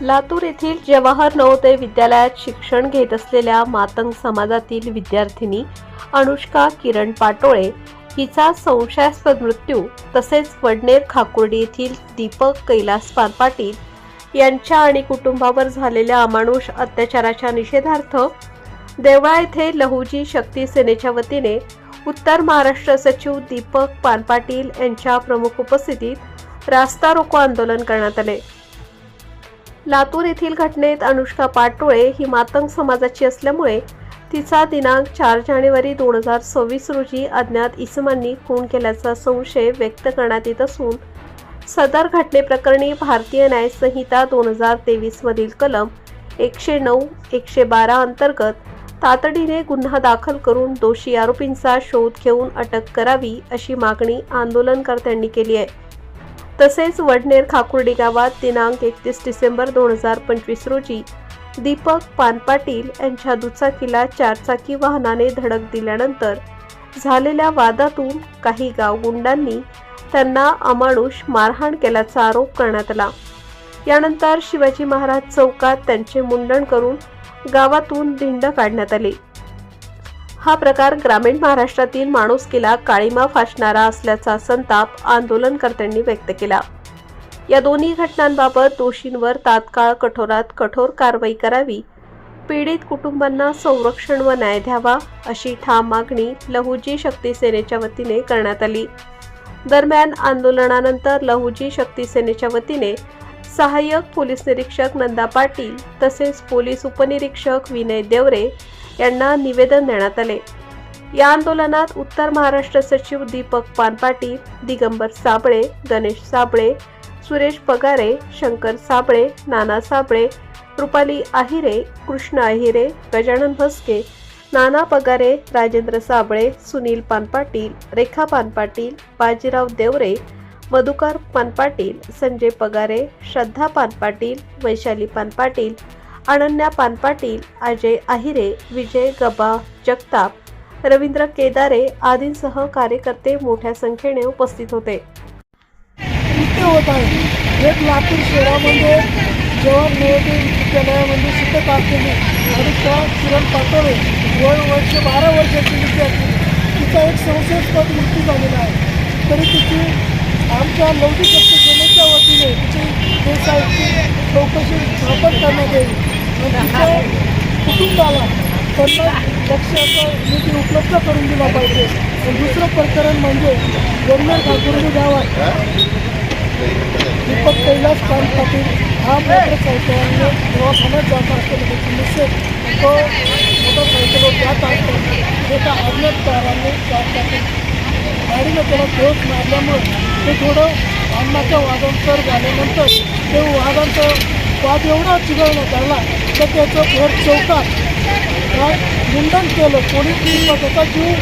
लातूर येथील जवाहर नवोदय विद्यालयात शिक्षण घेत असलेल्या मातंग समाजातील विद्यार्थिनी अनुष्का किरण पाटोळे हिचा संशयास्पद मृत्यू तसेच वडनेर खाकुर्डी येथील दीपक कैलास पान पाटील यांच्या आणि कुटुंबावर झालेल्या अमानुष अत्याचाराच्या निषेधार्थ देवळा येथे लहुजी शक्ती सेनेच्या वतीने उत्तर महाराष्ट्र सचिव दीपक पानपाटील यांच्या प्रमुख उपस्थितीत रास्ता रोको आंदोलन करण्यात आले. लातूर येथील घटनेत अनुष्का पाटोळे ही मातंग समाजाची असल्यामुळे तिचा दिनांक चार जानेवारी दोन हजार सव्वीस रोजी अज्ञात इसमांनी खून केल्याचा संशय व्यक्त करण्यात येत असून सदर घटनेप्रकरणी भारतीय न्यायसंहिता दोन हजार तेवीसमधील कलम एकशे नऊ एकशे बारा अंतर्गत तातडीने गुन्हा दाखल करून दोषी आरोपींचा शोध घेऊन अटक करावी अशी मागणी आंदोलनकर्त्यांनी केली आहे. तसेच वडनेर खाकुर्डी गावात दिनांक एकतीस डिसेंबर दोन हजार पंचवीस रोजी दीपक पानपाटील यांच्या दुचाकीला चारचाकी वाहनाने धडक दिल्यानंतर झालेल्या वादातून काही गावगुंडांनी त्यांना अमानुष मारहाण केल्याचा आरोप करण्यात आला. यानंतर शिवाजी महाराज चौकात त्यांचे मुंडण करून गावातून धिंड काढण्यात आली. हा प्रकार ग्रामीण महाराष्ट्रातील माणुसकीला काळीमा फासणारा असल्याचा संताप आंदोलनकर्त्यांनी व्यक्त केला. या दोन्ही घटनांबाबत दोषींवर तात्काळ कठोरात कठोर कारवाई करावी पीडित कुटुंबांना संरक्षण व न्याय द्यावा अशी ठाम मागणी लहुजी शक्ती सेनेच्या वतीने करण्यात आली. दरम्यान आंदोलनानंतर लहुजी शक्ती सेनेच्या वतीने सहाय्यक पोलीस निरीक्षक नंदा पाटील तसेच पोलीस उपनिरीक्षक विनय देवरे यांना निवेदन देण्यात आले. या आंदोलनात उत्तर महाराष्ट्र सचिव दीपक पानपाटील दिगंबर साबळे गणेश साबळे सुरेश पगारे शंकर साबळे नाना साबळे रुपाली आहिरे कृष्ण आहिरे गजानन भस्के नाना पगारे राजेंद्र साबळे सुनील पानपाटील रेखा पानपाटील बाजीराव देवरे मधुकर पानपाटील संजय पगारे श्रद्धा पानपाटील वैशाली पानपाटील अनन्या पानपाटील अजय आहिरे विजय गबा जगताप रवींद्र केदारे आदींसह कार्यकर्ते मोठ्या संख्येने उपस्थित होते. कृत्य होत आहे एक लातूर शहरामध्ये जवाहर नवोदय विद्यालयामध्ये शिकत असलेली अनुष्का किरण पाटोळे वय वर्ष बारा वर्षाची विद्यार्थी तिचा एक संशयास्पद मृत्यू झालेला आहे. तरी तिची आमच्या लौकिक शक्ती सेनेच्या वतीने तिची बेसाहित्य चौकशी स्थापन करण्यात येईल. कुटुंबाला पन्नास लक्षाचा निधी उपलब्ध करून दिला पाहिजे. दुसरं प्रकरण म्हणजे गन्नर ठाकुर्डी गावात दीपक कैलास खान पाटील हा मोटरसायकलने दवाखान्यात जात असताना त्याची तो मोटरसायकलवर जात असताना एका अज्ञात कारणाने जात टाकून गाडीनं त्याला ठोस मारल्यामुळं ते थोडं अन्नाच्या वादांतर झाल्यानंतर ते वादांचं वाद एवढा चिघळण्यात आला तर त्याचं घर चौकात मुंडन केलं. पोलीस त्याचा जीव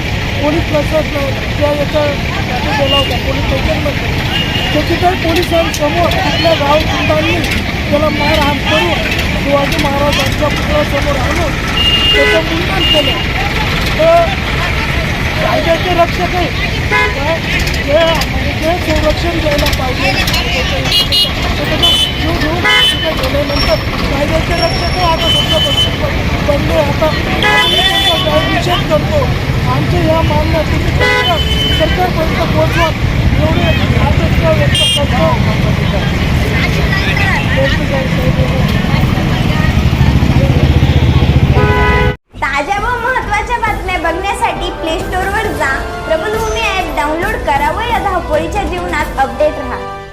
पोलीस प्रशासन त्या याच्या त्याचा गेला होता. पोलीस स्टेशनमध्ये त्याची काही पोलिसांसमोर आपल्या गावकुंडांनी त्याला मारहाण करून शिवाजी महाराजांच्या पुतळ्यासमोर आणून त्याचं मुंडन केलं. तर कायद्याचे रक्षक आहे. काय ते संरक्षण द्यायला पाहिजे जीव घेऊन गेल्यानंतर कायद्याचे रक्षक आता सध्या करतो आमच्या ह्या मागण्या तुम्ही सरकारपर्यंत पोहोचवा ताज्या व महत्त्वाच्या बातम्या बघण्यासाठी प्ले जा. प्रबलभूमी ॲप डाउनलोड करा व या धावपळीच्या जीवनात अपडेट राहा.